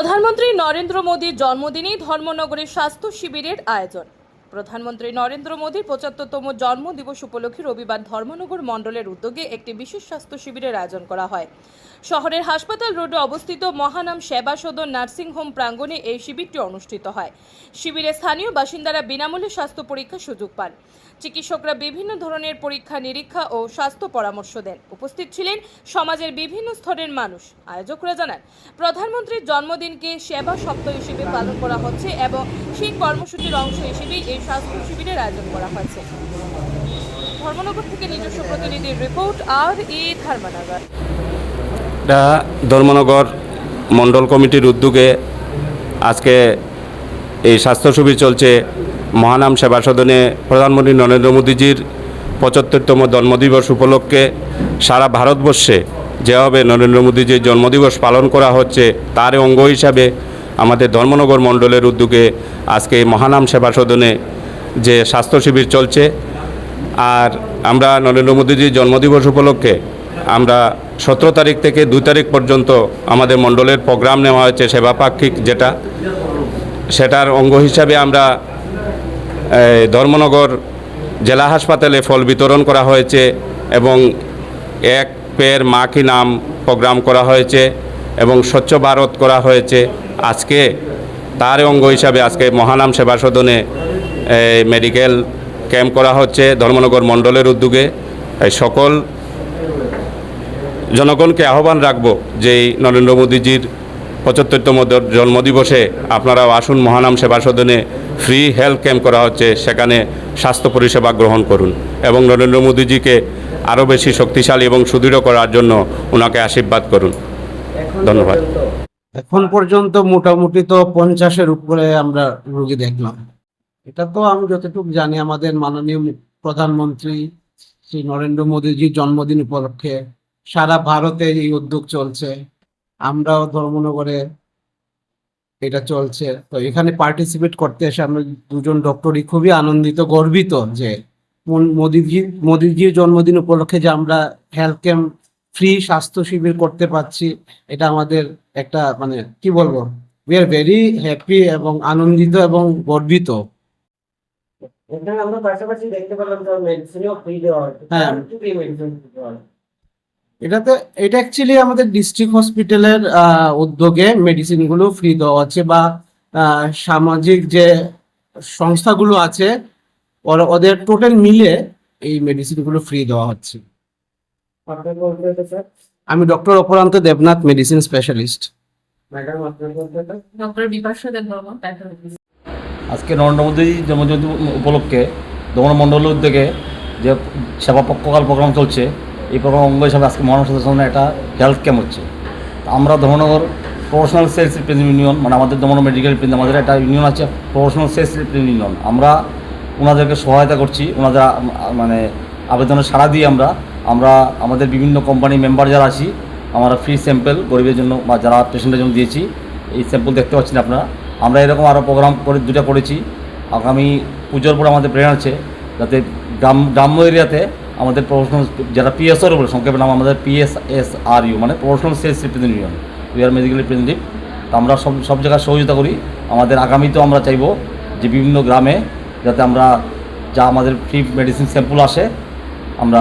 প্রধানমন্ত্রী নরেন্দ্র মোদীর জন্মদিনেই ধর্মনগরে স্বাস্থ্য শিবিরের আয়োজন। প্রধানমন্ত্রী নরেন্দ্র মোদীর পঁচাত্তরতম জন্মদিবস উপলক্ষে রবিবার ধর্মনগর মণ্ডলের উদ্যোগে একটি বিশেষ স্বাস্থ্য শিবিরের আয়োজন করা হয়। শহরের হাসপাতাল রোডে অবস্থিত মহানাম সেবা সদন নার্সিংহোম প্রাঙ্গণে এই শিবিরটি অনুষ্ঠিত হয়। শিবিরে স্থানীয় বাসিন্দারা বিনামূল্যে স্বাস্থ্য পরীক্ষার সুযোগ পান। চিকিৎসকরা বিভিন্ন ধরনের পরীক্ষা, নিরীক্ষা ও স্বাস্থ্য পরামর্শ দেন। উপস্থিত ছিলেন সমাজের বিভিন্ন স্তরের মানুষ। আয়োজকরা জানান, প্রধানমন্ত্রীর জন্মদিনকে সেবা সপ্তাহ হিসেবে পালন করা হচ্ছে এবং সেই কর্মসূচির অংশ হিসেবে এই স্বাস্থ্য শিবিরের আয়োজন করা হয়েছে। ধর্মনগর থেকে নিজস্ব প্রতিনিধির রিপোর্ট আর ই ধর্মনগর ধর্মনগর মণ্ডল কমিটির উদ্যোগে আজকে এই স্বাস্থ্য শিবির চলছে। মহানাম সেবা সদনে প্রধানমন্ত্রী নরেন্দ্র মোদীজির পঁচাত্তরতম জন্মদিবস উপলক্ষে সারা ভারতবর্ষে যেভাবে নরেন্দ্র মোদীজির জন্মদিবস পালন করা হচ্ছে তার অঙ্গ হিসাবে আমাদের ধর্মনগর মণ্ডলের উদ্যোগে আজকে এই মহানাম সেবা সদনে যে স্বাস্থ্য শিবির চলছে। আর আমরা নরেন্দ্র মোদীজির জন্মদিবস উপলক্ষে আমরা সতেরো তারিখ থেকে দুই তারিখ পর্যন্ত আমাদের মণ্ডলের প্রোগ্রাম নেওয়া হয়েছে, সেবাপাক্ষিক যেটা। সেটার অঙ্গ হিসাবে আমরা ধর্মনগর জেলা হাসপাতালে ফল বিতরণ করা হয়েছে এবং এক পের মা কি নাম প্রোগ্রাম করা হয়েছে এবং স্বচ্ছ ভারত করা হয়েছে। আজকে তার অঙ্গ হিসাবে আজকে মহানাম সেবা সদনে মেডিকেল ক্যাম্প করা হচ্ছে ধর্মনগর মণ্ডলের উদ্যোগে। সকল জনগণকে আহ্বান রাখব যে এই নরেন্দ্র মোদীজির পঁচাত্তরতম জন্মদিবসে আপনারাও আসুন মহানাম সেবা সদনে ফ্রি হেলথ ক্যাম্প করা হচ্ছে। সেখানে স্বাস্থ্য পরিষেবা গ্রহণ করুন এবং নরেন্দ্র মোদীজিকে আরও বেশি শক্তিশালী এবং সুদৃঢ় করার জন্য ওনাকে আশীর্বাদ করুন। ধন্যবাদ। এখন পর্যন্ত মোটামুটি তো পঞ্চাশের উপরে আমরা রোগী দেখলাম। এটা তো আমি যতটুকু জানি, আমাদের মাননীয় প্রধানমন্ত্রী শ্রী নরেন্দ্র মোদীজির জন্মদিন উপলক্ষে সারা ভারতে এই উদ্যোগ চলছে। আমরাও ধর্মনগরে এটা চলছে। তো এখানে পার্টিসিপেট করতে এসে আমরা দুজন ডক্টরই খুবই আনন্দিত, গর্বিত যে মোদীজি, মোদীজির জন্মদিন উপলক্ষে যে আমরা হেলথ ক্যাম্প ফ্রি স্বাস্থ্য শিবির করতে পারছি, এটা আমাদের একটা মানে কি বলব? উই আর ভেরি হ্যাপি এবং আনন্দিত এবং গর্বিত। এখানে আমরা পাশাপাশি দেখতে পেলাম তো মেডিসিনও ফ্রি দেওয়া হয়। হ্যাঁ। মেডিসিন এটাতে এটা অ্যাকচুয়ালি আমাদের ডিস্ট্রিক্ট হসপিটালের উদ্যোগে মেডিসিনগুলো ফ্রি দেওয়া হচ্ছে বা সামাজিক যে সংস্থাগুলো আছে ওরা- ওদের টোটাল মিলে এই মেডিসিনগুলো ফ্রি দেওয়া হচ্ছে। আমি doctor Aparanta Debnath medicine specialist madam আপনার ডক্টর বিপাশা। আজকে নরেন্দ্র মোদী জন্মদিন উপলক্ষে দমন মণ্ডলের উদ্যোগে যে সেবা পক্ষকাল প্রোগ্রাম চলছে, এই প্রোগ্রাম অঙ্গ হিসাবে আজকে মহানব সাথে একটা হেলথ ক্যাম্প হচ্ছে। আমরা Dharmanagar professional sales represent union মানে আমাদের দমন মেডিকেল রিপ্রেজেন্ট আমাদের একটা ইউনিয়ন আছে প্রফেশনাল সেলস রিপ্রেজেন্ট ইউনিয়ন। আমরা ওনাদেরকে সহায়তা করছি ওনাদের মানে আবেদনে সাড়া দিয়ে আমরা আমরা আমাদের বিভিন্ন কোম্পানি মেম্বার যারা আছি, আমরা ফ্রি স্যাম্পল গরিবের জন্য বা যারা পেশেন্টের জন্য দিয়েছি, এই স্যাম্পল দেখতে পাচ্ছেন আপনারা। আমরা এরকম আরও প্রোগ্রাম করে দুটা করেছি। আগামী পুজোর পর আমাদের প্ল্যান আছে যাতে গ্রাম গ্রাম্য এরিয়াতে আমাদের প্রফেশনাল যারা পিএসআর বলে, সংক্ষেপে নাম আমাদের পিএসএস আর ইউ মানে professional sales represent union we are medical representative তো আমরা সব সব জায়গায় সহযোগিতা করি। আমাদের আগামীতেও আমরা চাইব যে বিভিন্ন গ্রামে যাতে আমরা যা আমাদের ফ্রি মেডিসিন স্যাম্পল আসে, আমরা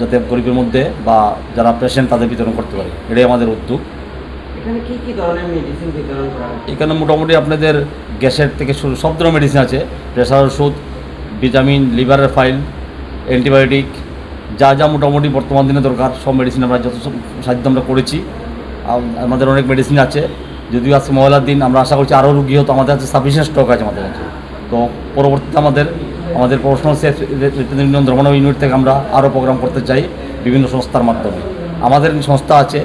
যাতে গরিবের মধ্যে বা যারা পেশেন্ট তাদের বিতরণ করতে পারি। এটাই আমাদের উদ্যোগ। এখানে মোটামুটি আপনাদের গ্যাসের থেকে শুরু, সব ধরনের মেডিসিন আছে। প্রেশার ওষুধ ভিটামিন লিভারের ফাইল অ্যান্টিবায়োটিক যা যা মোটামুটি বর্তমান দিনে দরকার, সব মেডিসিন আমরা যত সাহায্য আমরা করেছি। আমাদের অনেক মেডিসিন আছে। যদিও আজকে মহিলার দিন, আমরা আশা করছি আরও রুগী হতো আমাদের কাছে সাফিসিয়েন্ট স্টক আছে আমাদের কাছে। তো পরবর্তীতে আমাদের আমাদের প্রফেশনাল ইউনিয়ন ধর্মন ইউনিট থেকে আমরা আরও প্রোগ্রাম করতে চাই বিভিন্ন সংস্থার মাধ্যমে। আমাদের সংস্থা আছে,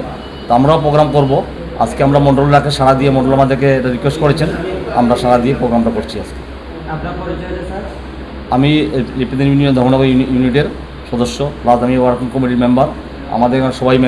তো আমরাও প্রোগ্রাম করব। আজকে আমরা মন্ডলাকে সাড়া দিয়ে মন্ডল আমাদেরকে এটা রিকোয়েস্ট করেছেন। আমরা সাড়া দিয়ে প্রোগ্রামটা করছি আজকে। আমি লিপিদিন ইউনিয়ন ধর্মনগর ইউনি- ইউনিটের সদস্য প্লাস আমি ওয়ার্কিং কমিটির মেম্বার। আমাদের সবাই মেম্বার